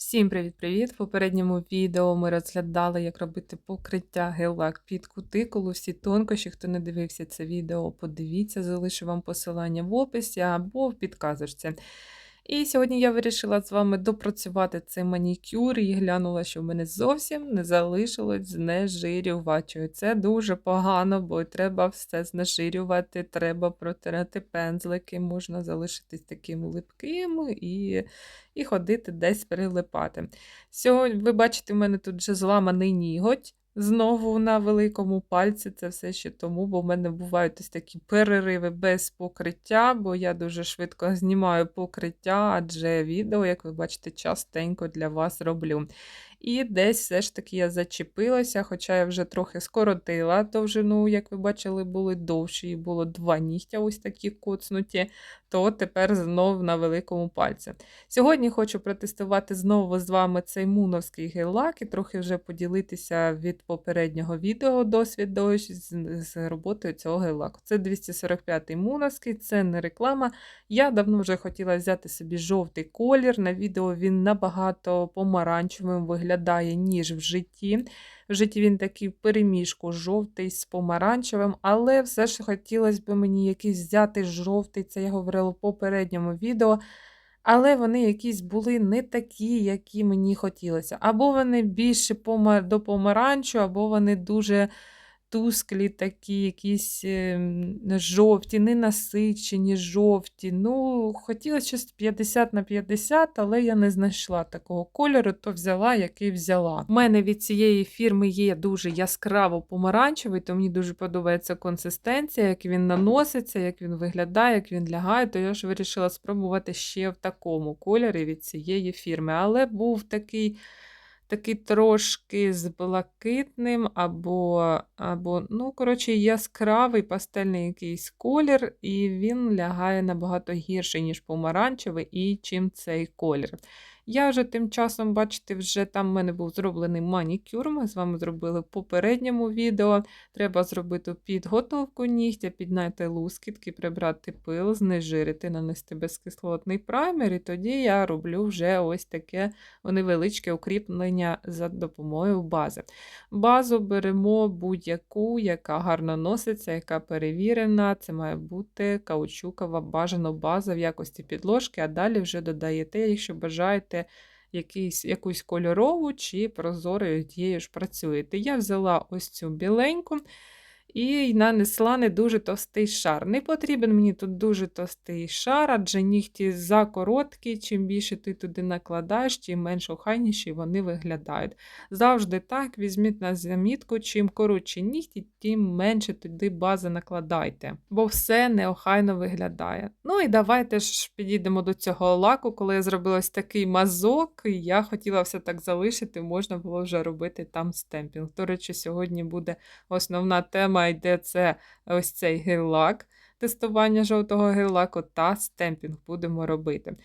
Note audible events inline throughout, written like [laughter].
Всім привіт-привіт! В попередньому відео ми розглядали, як робити покриття гель-лак під кутикулу. Всі тонкощі, хто не дивився це відео, подивіться, залишу вам посилання в описі або в підказочці. І сьогодні я вирішила з вами допрацювати цей манікюр і глянула, що в мене зовсім не залишилось знежирювачою. Це дуже погано, бо треба все знежирювати, треба протирати пензлики, можна залишитись таким липким і і ходити десь прилипати. Сьогодні, ви бачите, в мене тут вже зламаний ніготь. Знову на великому пальці це все ще тому, бо в мене бувають ось такі перериви без покриття, бо я дуже швидко знімаю покриття, адже відео, як ви бачите, частенько для вас роблю. І десь все ж таки я зачепилася, хоча я вже трохи скоротила довжину, як ви бачили, були довші, і було два нігтя, ось такі коцнуті, то тепер знову на великому пальці. Сьогодні хочу протестувати знову з вами цей муновський гель-лак і трохи вже поділитися від попереднього відео досвід з, з роботою цього гель-лаку. Це 245-й муновський, це не реклама. Я давно вже хотіла взяти собі жовтий колір. На відео він набагато помаранчевим виглядає, ніж в житті. В житті він такий в переміжку жовтий з помаранчевим, але все ж хотілося б мені якийсь взяти жовтий, це я говорила в попередньому відео. Але вони якісь були не такі, які мені хотілося. Або вони більше до помаранчу, або вони дуже тусклі, такі, якісь ем, жовті, ненасичені, жовті. Ну, хотілося щось 50 на 50, але я не знайшла такого кольору, то взяла, який взяла. У мене від цієї фірми є дуже яскраво помаранчевий, то мені дуже подобається консистенція, як він наноситься, як він виглядає, як він лягає, то я ж вирішила спробувати ще в такому кольорі від цієї фірми. Але був такий такий трошки з блакитним, або, або ну, коротше, яскравий пастельний якийсь колір, і він лягає набагато гірше, ніж помаранчевий, і чим цей колір. Я вже тим часом, бачите, вже там в мене був зроблений манікюр. Ми з вами зробили в попередньому відео. Треба зробити підготовку нігтя, підняти лускітки, прибрати пил, знежирити, нанести безкислотний праймер, і тоді я роблю вже ось таке невеличке укріплення за допомогою бази. Базу беремо будь-яку, яка гарно носиться, яка перевірена. Це має бути каучукова бажана база в якості підложки, а далі вже додаєте, якщо бажаєте якийсь, якусь кольорову чи прозорою тією ж працюєте. Я взяла ось цю біленьку і нанесла не дуже товстий шар. Не потрібен мені тут дуже товстий шар, адже нігті закороткі, чим більше ти туди накладаєш, тим менш охайніші вони виглядають. Завжди так, візьміть на замітку, чим коротші нігті, тим менше туди бази накладайте, бо все неохайно виглядає. Ну і давайте ж підійдемо до цього лаку, коли я зробила такий мазок, і я хотіла все так залишити, можна було вже робити там стемпінг. До речі, сьогодні буде основна тема йде це ось цей гель-лак, тестування жовтого гель-лаку та стемпінг будемо робити.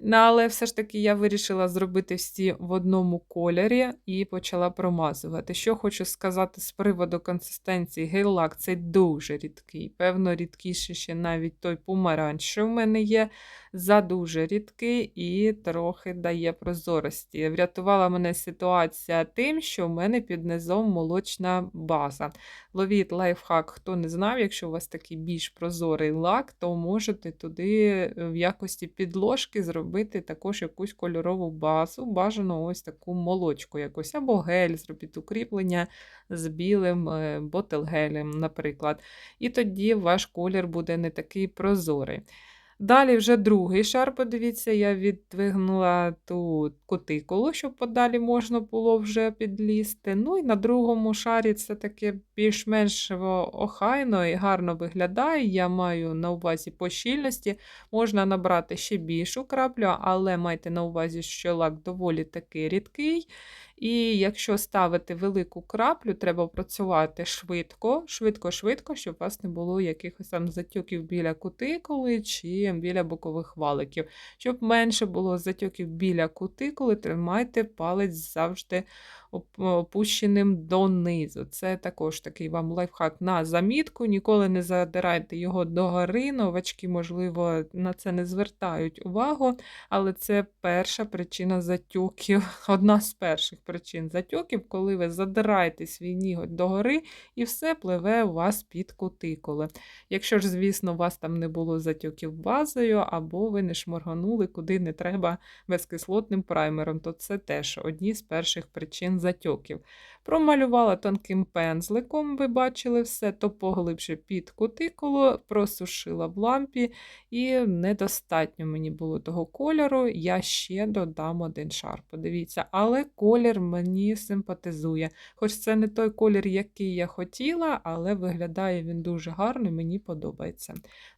Ну, Але все ж таки я вирішила зробити всі в одному кольорі і почала промазувати. Що хочу сказати з приводу консистенції, гель-лак це дуже рідкий, певно, рідкіший ще навіть той помаранч, що в мене є задуже рідкий і трохи дає прозорості. Врятувала мене ситуація тим, що в мене під низом молочна база. Ловіть лайфхак, хто не знав, якщо у вас такий більш прозорий лак, то можете туди е, в якості підложки зробити також якусь кольорову базу, бажано ось таку молочку якусь, або гель, зробіть укріплення з білим е, ботелгелем, наприклад. І тоді ваш колір буде не такий прозорий. Далі вже другий шар, подивіться, я відвигнула ту кутикулу, щоб подалі можна було вже підлізти. Ну і на другому шарі це таке більш-менш охайно і гарно виглядає. Я маю на увазі по щільності. Можна набрати ще більшу краплю, але майте на увазі, що лак доволі таки рідкий. І якщо ставити велику краплю, треба працювати швидко, швидко-швидко, щоб у вас не було якихось там затюків біля кутикули чи біля бокових валиків. Щоб менше було затюків біля кутикули, тримайте палець завжди опущеним донизу. Це також такий вам лайфхак на замітку. Ніколи не задирайте його догори. Новачки, можливо, на це не звертають увагу, але це перша причина затюків, [laughs] одна з перших причин затюків, коли ви задираєте свій ніготь догори і все пливе у вас під кутикули. Якщо ж, звісно, у вас там не було затюків базою, або ви не шморганули куди не треба безкислотним праймером, то це теж одні з перших причин затюків. Промалювала тонким пензликом, ви бачили все, то поглибше під кутикулу, просушила в лампі, і недостатньо мені було того кольору. Я ще додам один шар. Подивіться, але колір мені симпатизує. Хоч це не той колір, який я хотіла, але виглядає він дуже гарно і мені подобається.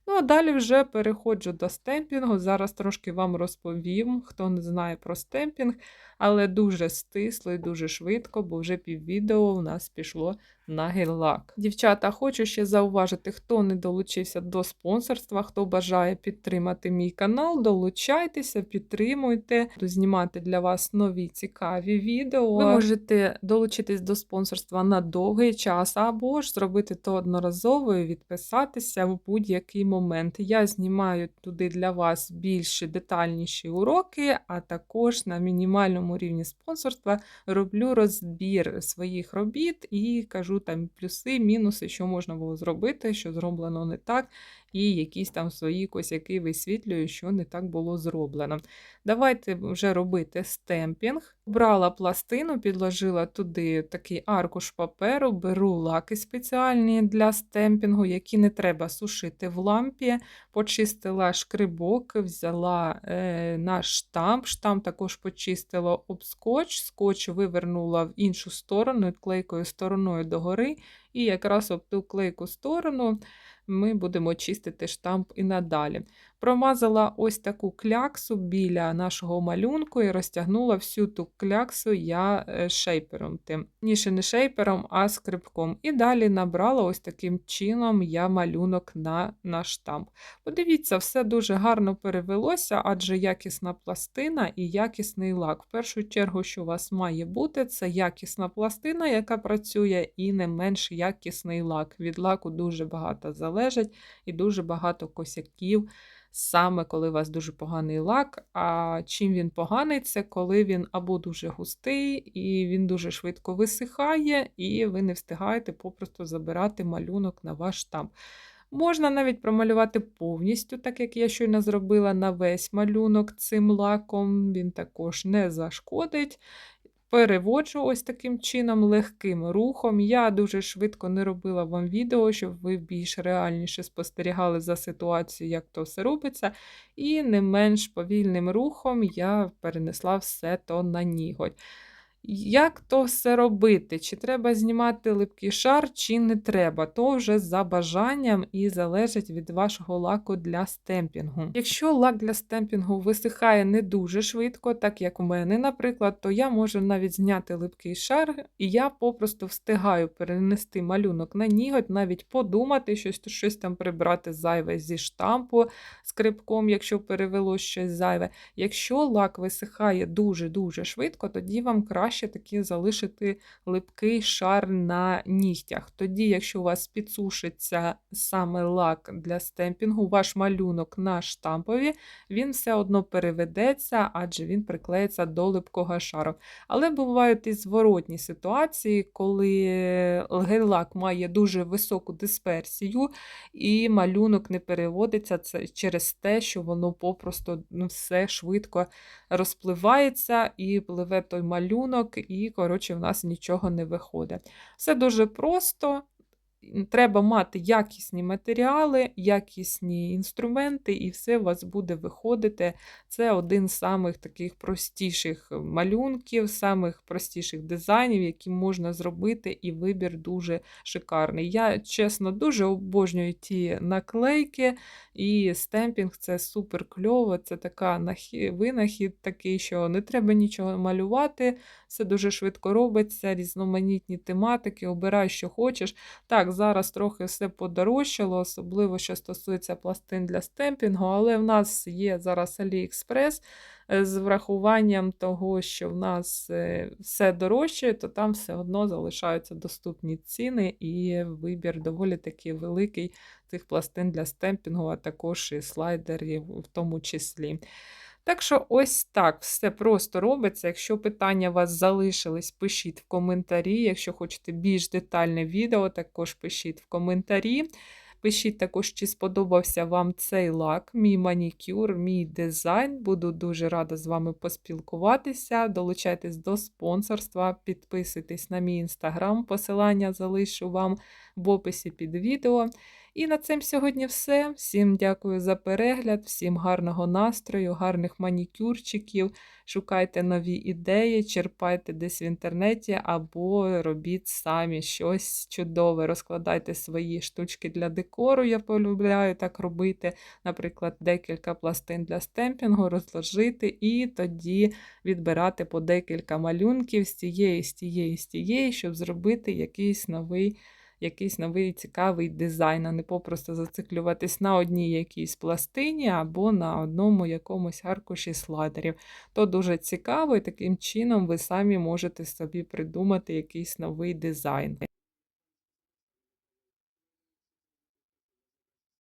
Ну, а далі вже переходжу до стемпінгу. Зараз трошки вам розповім, хто не знає про стемпінг, але дуже стисло і дуже швидко, бо вже піввідео у нас пішло на гель-лак. Дівчата, хочу ще зауважити, хто не долучився до спонсорства, хто бажає підтримати мій канал, долучайтеся, підтримуйте, знімати для вас нові цікаві відео. Ви можете долучитись до спонсорства на довгий час, або ж зробити то одноразово і відписатися в будь-який момент. Я знімаю туди для вас більш детальніші уроки, а також на мінімальному рівні спонсорства роблю розбір своїх робіт і кажу там плюси, мінуси, що можна було зробити, що зроблено не так, і якісь там свої косяки висвітлюю, що не так було зроблено. Давайте вже робити стемпінг. Брала пластину, підложила туди такий аркуш паперу, беру лаки спеціальні для стемпінгу, які не треба сушити в лампі. Почистила шкрибок, взяла е, наш штамп. Штамп також почистила об скотч, скотч вивернула в іншу сторону, клейкою стороною догори, і якраз об ту клейку сторону ми будемо чистити штамп і надалі. Промазала ось таку кляксу біля нашого малюнку і розтягнула всю ту кляксу я е, шейпером, тим. Ніше не шейпером, а скрипком. І далі набрала ось таким чином я малюнок на наш штамп. Подивіться, все дуже гарно перевелося, адже якісна пластина і якісний лак. В першу чергу, що у вас має бути, це якісна пластина, яка працює, і не менш якісний лак. Від лаку дуже багато залежить і дуже багато косяків саме коли у вас дуже поганий лак. А чим він поганий, це коли він або дуже густий, і він дуже швидко висихає, і ви не встигаєте попросту забирати малюнок на ваш штамп. Можна навіть промалювати повністю, так як я щойно зробила на весь малюнок цим лаком, він також не зашкодить. Переводжу ось таким чином легким рухом. Я дуже швидко не робила вам відео, щоб ви більш реальніше спостерігали за ситуацією, як то все робиться. І не менш повільним рухом я перенесла все то на ніготь. Як то все робити? Чи треба знімати липкий шар, чи не треба, то вже за бажанням і залежить від вашого лаку для стемпінгу. Якщо лак для стемпінгу висихає не дуже швидко, так як у мене, наприклад, то я можу навіть зняти липкий шар, і я попросту встигаю перенести малюнок на ніготь, навіть подумати, щось щось там прибрати зайве зі штампу скрипком, якщо перевело щось зайве. Якщо лак висихає дуже-дуже швидко, тоді вам краще краще таки залишити липкий шар на нігтях. Тоді, якщо у вас підсушиться саме лак для стемпінгу, ваш малюнок на штампові, він все одно переведеться, адже він приклеїться до липкого шару. Але бувають і зворотні ситуації, коли гель-лак має дуже високу дисперсію, і малюнок не переводиться це через те, що воно попросту ну, все швидко розпливається і пливе той малюнок малюнок, і, коротше, в нас нічого не виходить. Все дуже просто. Треба мати якісні матеріали, якісні інструменти, і все у вас буде виходити. Це один з самих таких простіших малюнків, самих простіших дизайнів, які можна зробити, і вибір дуже шикарний. Я, чесно, дуже обожнюю ті наклейки, і стемпінг це супер кльово, це така винахід такий, що не треба нічого малювати, все дуже швидко робиться, різноманітні тематики, обирай, що хочеш. Так, зараз трохи все подорожчало, особливо що стосується пластин для стемпінгу, але в нас є зараз AliExpress, е, з врахуванням того, що в нас е, все дорожче, то там все одно залишаються доступні ціни, і вибір доволі таки великий цих пластин для стемпінгу, а також і слайдерів в тому числі. Так що ось так все просто робиться. Якщо питання у вас залишились, пишіть в коментарі. Якщо хочете більш детальне відео, також пишіть в коментарі. Пишіть також, чи сподобався вам цей лак, мій манікюр, мій дизайн. Буду дуже рада з вами поспілкуватися. Долучайтесь до спонсорства, підписуйтесь на мій інстаграм, посилання залишу вам в описі під відео. І на цим сьогодні все. Всім дякую за перегляд, всім гарного настрою, гарних манікюрчиків. Шукайте нові ідеї, черпайте десь в інтернеті або робіть самі щось чудове. Розкладайте свої штучки для декору. Я полюбляю так робити. Наприклад, декілька пластин для стемпінгу, розложити і тоді відбирати по декілька малюнків з тієї, з тієї, з тієї, щоб зробити якийсь новий якийсь новий цікавий дизайн, а не попросту зациклюватись на одній якійсь пластині або на одному якомусь аркуші слайдерів. То дуже цікаво, і таким чином ви самі можете собі придумати якийсь новий дизайн.